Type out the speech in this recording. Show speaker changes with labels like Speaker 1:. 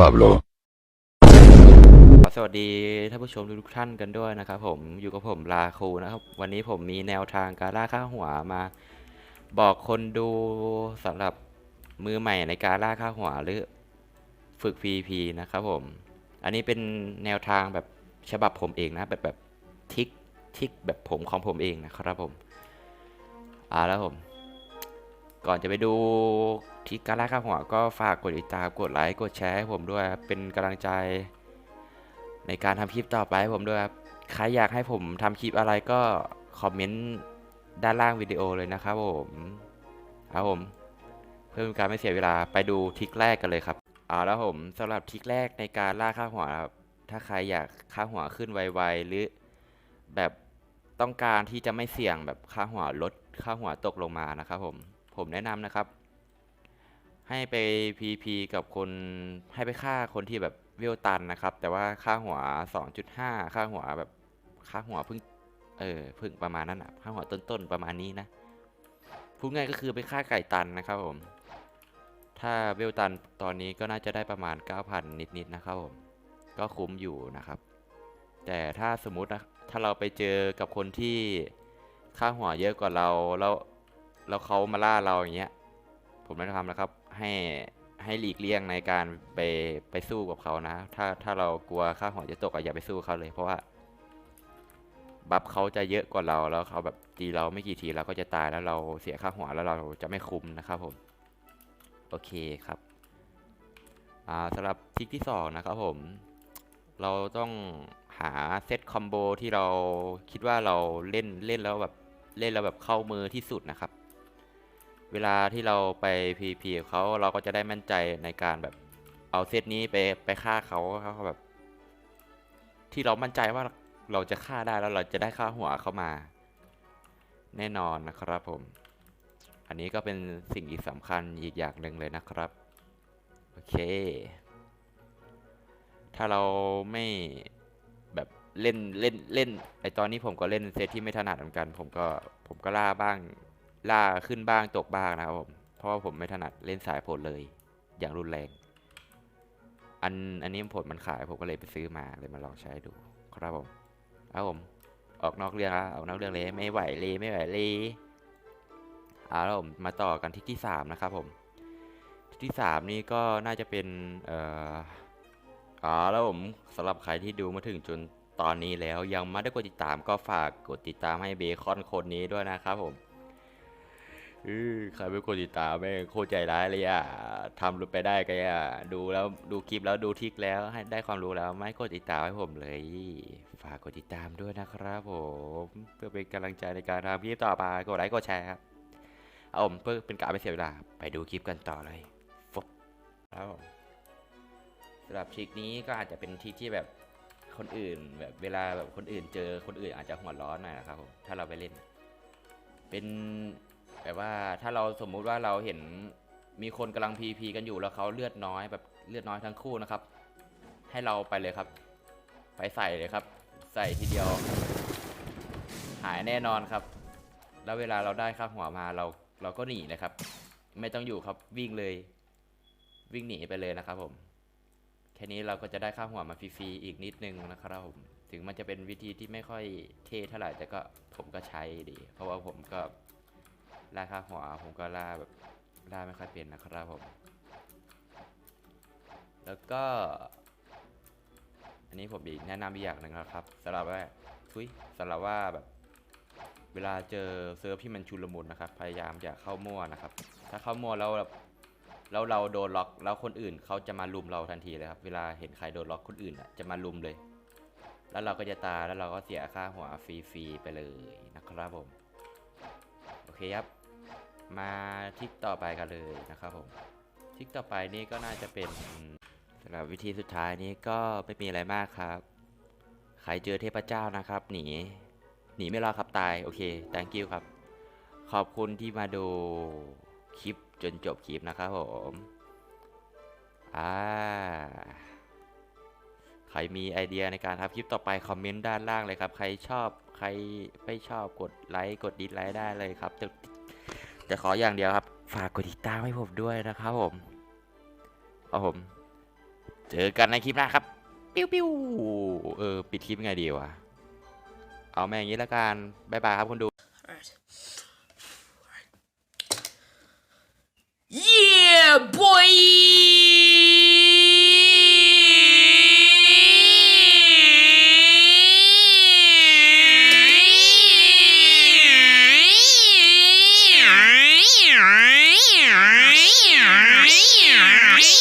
Speaker 1: Pablo.
Speaker 2: สวัสดีท่านผู้ชมทุกท่านกันด้วยนะครับผมอยู่กับผมลาคูนะครับวันนี้ผมมีแนวทางการล่าค่าหัวมา บอกคนดูสำหรับมือใหม่ในการล่าค่าหัวหรือฝึก PVP นะครับผม อันนี้เป็นแนวทางแบบฉบับผมเองนะแบบแบบทิกทิกแบบผมของผมเองนะครับผมอ่าแล้วผม ก่อนจะไปดูทิกการล่าค่าหัวก็ฝากกดติดตามกดไลค์กดแชร์ให้ผมด้วยครับเป็นกำลังใจ ในการทำคลิปต่อไปให้ผมด้วยครับใครอยากให้ผมทำคลิปอะไรก็คอมเมนต์ด้านล่างวิดีโอเลยนะครับผมครับผม เพื่อเป็นการไม่เสียเวลาไปดูทิกแรกกันเลยครับเอาแล้วผมสำหรับทิกแรกในการล่าค่าหัวครับถ้าใครอยากค่าหัวขึ้นไวๆหรือแบบต้องการที่จะไม่เสี่ยงแบบค่าหัวลดค่าหัวตกลงมานะครับผม ผมแนะนำนะครับ ให้ไป PP กับคนให้ไปฆ่าคนที่แบบเวลตันนะครับ แต่ว่าค่าหัว 2.5 ค่าหัวแบบค่าหัวเพิ่งเออเพิ่งประมาณนั้นอะค่าหัวต้นๆประมาณนี้นะพูดง่ายก็คือไปฆ่าไก่ตันนะครับผม ถ้าเวลตันตอนนี้ก็น่าจะได้ประมาณ 9,000 นิดๆนะครับผม ก็คุ้มอยู่นะครับ แต่ถ้าสมมตินะ ถ้าเราไปเจอกับคนที่ค่าหัวเยอะกว่าเราแล้ว แล้วเขามาล่าเราอย่างเงี้ย ผมแนะนำนะครับ ให้ให้หลีกเลี่ยงในการไปไปสู้กับเขานะ ถ้าถ้าเรากลัวค่าหัวจะตกอะอย่าไปสู้เขาเลย เพราะว่าบัฟเขาจะเยอะกว่าเราแล้วเขาแบบตีเราไม่กี่ทีเราก็จะตายแล้วเราเสียค่าหัวแล้วเราจะไม่คุ้มนะครับผม โอเคครับอ่าสำหรับทิกที่สองนะครับผม เราต้องหาเซตคอมโบที่เราคิดว่าเราเล่นเล่นแล้วแบบเล่นแล้วแบบเข้ามือที่สุดนะครับ เวลาที่เราไป PVP เขาเราก็จะได้มั่นใจในการแบบเอาเซตนี้ไปไปฆ่าเขาเขาแบบ ที่เรามั่นใจว่าเราจะฆ่าได้แล้วเราจะได้ฆ่าหัวเขามา แน่นอนนะครับผม อันนี้ก็เป็นสิ่งที่สำคัญอีกอย่างหนึ่งเลยนะครับ โอเค ถ้าเราไม่แบบเล่นเล่นเล่นไอตอนนี้ผมก็เล่นเซตที่ไม่ถนัดเหมือนกัน ผมก็ผมก็ล่าบ้าง ล่าขึ้นบ้างตกบ้างนะครับผม เพราะว่าผมไม่ถนัดเล่นสายผลเลย อย่างรุนแรง อันอันนี้ผลมันขายผมก็เลยไปซื้อมาเลยมาลองใช้ดูครับผมครับผม ออกนอกเรื่องแล้วออกนอกเรื่องเลยไม่ไหวเลยไม่ไหวเลยเอาแล้วผมมาต่อกันที่ที่สามนะครับผมที่สามนี่ก็น่าจะเป็นเอ่ออ๋อแล้วผมสำหรับใครที่ดูมาถึงจนตอนนี้แล้วยังไม่ได้กดติดตามก็ฝากกดติดตามให้เบคอนคนนี้ด้วยนะครับผม ออใครไม่กดติดตามแม่งโคตรใจร้ายเลยอะทำหลุดไปได้ก็อะดูแล้วดูคลิปแล้วดูทิกแล้วให้ได้ความรู้แล้วไม่กดติดตามให้ผมเลย ฝากกดติดตามด้วยนะครับผมเพื่อเป็นกำลังใจในการทำคลิปต่อไปกดไลค์กดแชร์ครับเอาผมเพื่อเป็นการไม่เสียเวลาไปดูคลิปกันต่อเลยฟบครับผมสำหรับทริกนี้ก็อาจจะเป็นทริกที่แบบคนอื่น แบบเวลาแบบคนอื่นเจอคนอื่นอาจจะหัวร้อนหน่อยนะครับผมถ้าเราไปเล่น เป็น แบบว่าถ้าเราสมมุติว่าเราเห็นมีคนกำลังพีพีกันอยู่แล้วเขาเลือดน้อยแบบเลือดน้อยทั้งคู่นะครับ ให้เราไปเลยครับ ไปใส่เลยครับ ใส่ทีเดียว หายแน่นอนครับ แล้วเวลาเราได้ค่าหัวมาเราเราก็หนีเลยครับ ไม่ต้องอยู่ครับวิ่งเลย วิ่งหนีไปเลยนะครับ ผม แค่นี้เราก็จะได้ค่าหัวมาฟรีๆอีกนิดนึงนะครับผมถึงมันจะเป็นวิธีที่ไม่ค่อยเท่เท่าไหร่แต่ก็ผมก็ใช้ดี เพราะว่าผมก็ ล่าค่าหัวผมก็ล่าแบบล่าไม่ค่อยเป็นนะครับผม แล้วก็ อันนี้ผมอีกแนะนำอีกอย่างหนึ่งนะครับสำหรับว่าทุยสำหรับว่าแบบ เวลาเจอเซิร์ฟที่มันชุลมุนนะครับ พยายามอย่าเข้ามั่วนะครับ ถ้าเข้ามั่วแล้วแบบแล้วเราโดนล็อกแล้วคนอื่นเขาจะมาลุมเราทันทีเลยครับเวลาเห็นใครโดนล็อกคนอื่นอะจะมาลุมเลย แล้วเราก็จะตายแล้วเราก็เสียค่าหัวฟรีๆไปเลยนะครับผม โอเคครับ มาทริกต่อไปกันเลยนะครับผมทริกต่อไปนี่ก็น่าจะเป็นสำหรับวิธีสุดท้ายนี้ก็ไม่มีอะไรมากครับใครเจอเทพเจ้านะครับหนีหนีไม่รอดครับตายโอเค thank you ครับ ขอบคุณที่มาดูคลิปจนจบคลิปนะครับผมอ่าใครมีไอเดียในการทำคลิปต่อไปคอมเมนต์ด้านล่างเลยครับ ใครชอบใครไม่ชอบกดไลค์กดดิสไลค์ได้เลยครับ แต่ขออย่างเดียวครับ ฝากกดติดตามให้ผมด้วยนะครับผมเอาผม เจอกันในคลิปหน้าครับ ปิ้วปิ้วเออ ปิดคลิปยังไงดีวะ เอาแม่อย่างนี้แล้วกัน บ๊ายบายครับคุณดู
Speaker 1: Yeah, boy!